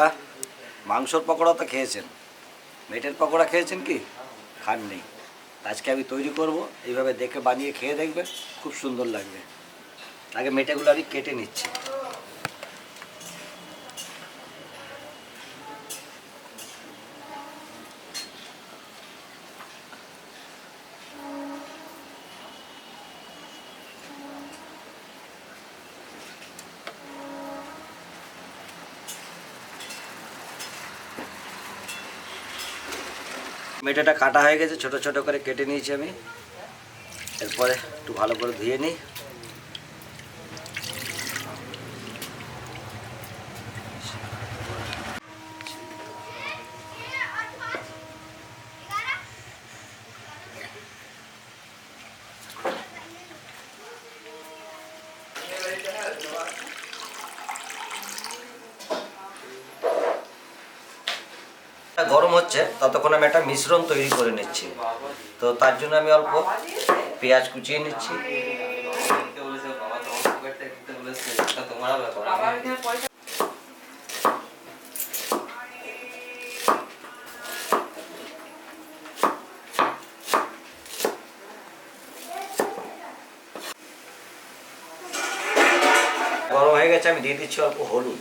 বন্ধুরা মাংসর পকোড়া তো খেয়েছেন। মেটের পকোড়া খেয়েছেন কি? খান নেই আজকে আমি তৈরি করব, এইভাবে দেখে বানিয়ে খেয়ে দেখবে খুব সুন্দর লাগবে। আগে মেটেগুলো আমি কেটে নিচ্ছি। মেটেটা কাটা হয়ে গেছে, ছোট ছোট করে কেটে নিয়েছি আমি। এরপরে একটু ভালো করে ধুয়ে নিই। গরম হচ্ছে, ততক্ষণ আমি একটা মিশ্রণ তৈরি করে নিচ্ছি। তো তার জন্য আমি অল্প পেঁয়াজ কুচিয়ে নিচ্ছি। গরম হয়ে গেছে, আমি দিয়ে দিচ্ছি অল্প হলুদ।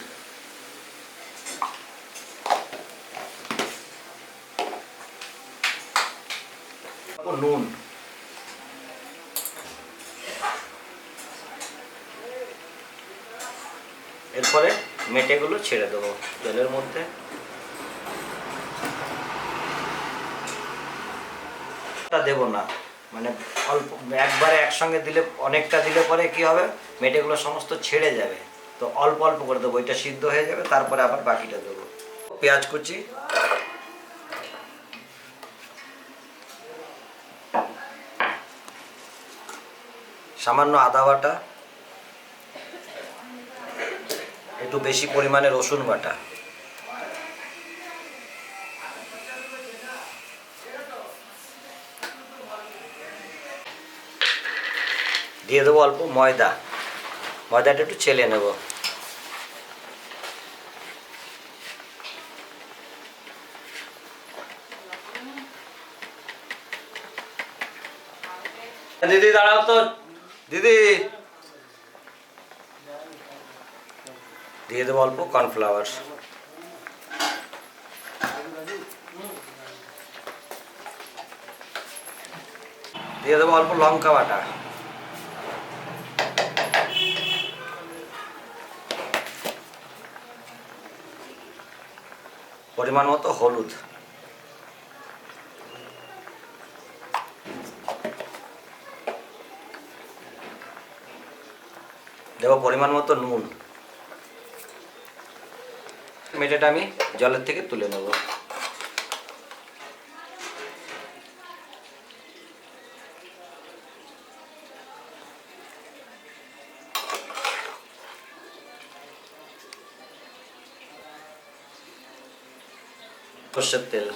নুন। এরপরে মেটেগুলো ছেড়ে দেবো জলের মধ্যে। দেবো না মানে অল্প, একবারে একসঙ্গে দিলে, অনেকটা দিলে পরে কি হবে? মেটেগুলো সমস্ত ছেড়ে যাবে। তো অল্প অল্প করে দেবো এটা সিদ্ধ হয়ে যাবে, তারপরে আবার বাকিটা দেবো। পেঁয়াজ কুচি সামান্য আদা বাটা, একটু বেশি পরিমাণে রসুন বাটা। দিয়ে দেবো অল্প ময়দা। ময়দাটা একটু ছেলে নেব। দিদি, দাঁড়াও তো। দিদি। দিয়ে দেবো অল্প কর্নফ্লাওয়ার দিয়ে দেবো অল্প লঙ্কা বাটা। পরিমাণ মতো হলুদ। দেবো পরিমাণ মতো নুন। মেটেটা আমি জলের থেকে তুলে নেব। সর্ষের তেল।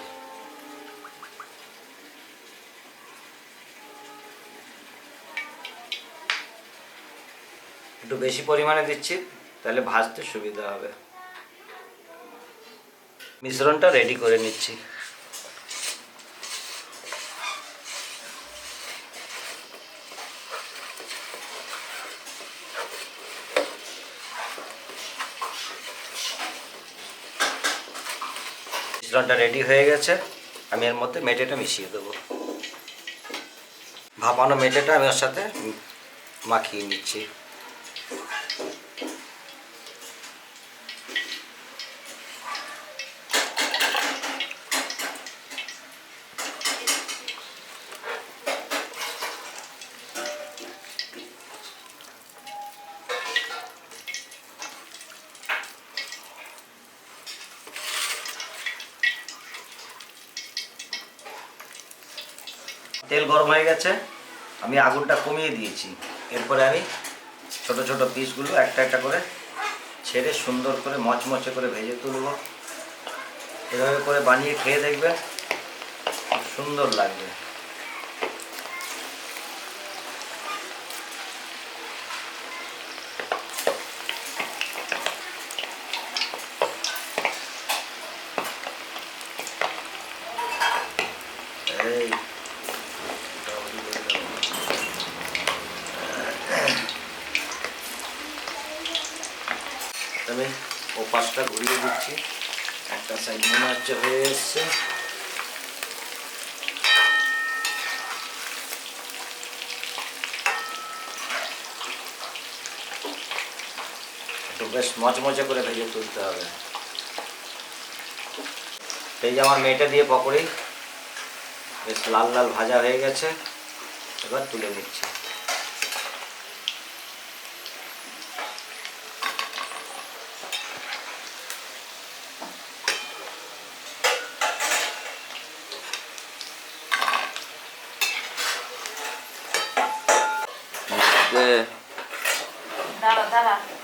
একটু বেশি পরিমাণে দিচ্ছি, তাহলে ভাজতে সুবিধা হবে। মিশ্রণটা রেডি করে নিচ্ছি। মিশ্রণটা রেডি হয়ে গেছে, আমি এর মধ্যে মেটেটা মিশিয়ে দেবো। ভাপানো মেটেটা আমি ওর সাথে মাখিয়ে নিচ্ছি। তেল গরম হয়ে গেছে। আমি আগুনটা কমিয়ে দিয়েছি। এরপরে আমি ছোট ছোট পিসগুলো একটা একটা করে ছেড়ে সুন্দর করে মচমচে করে ভেজে তুলব। এভাবে করে বানিয়ে খেয়ে দেখবে সুন্দর লাগবে। দিয়ে দিচ্ছি। একটা সাইড মনে হচ্ছে হয়ে এসছে। একটু বেশ মচমচে করে ভেজে তুলতে হবে। এই যে আমার মেয়েটা দিয়ে পকোড়ি, বেশ লাল লাল ভাজা হয়ে গেছে। এবার তুলে নিচ্ছি। 对。了咋了。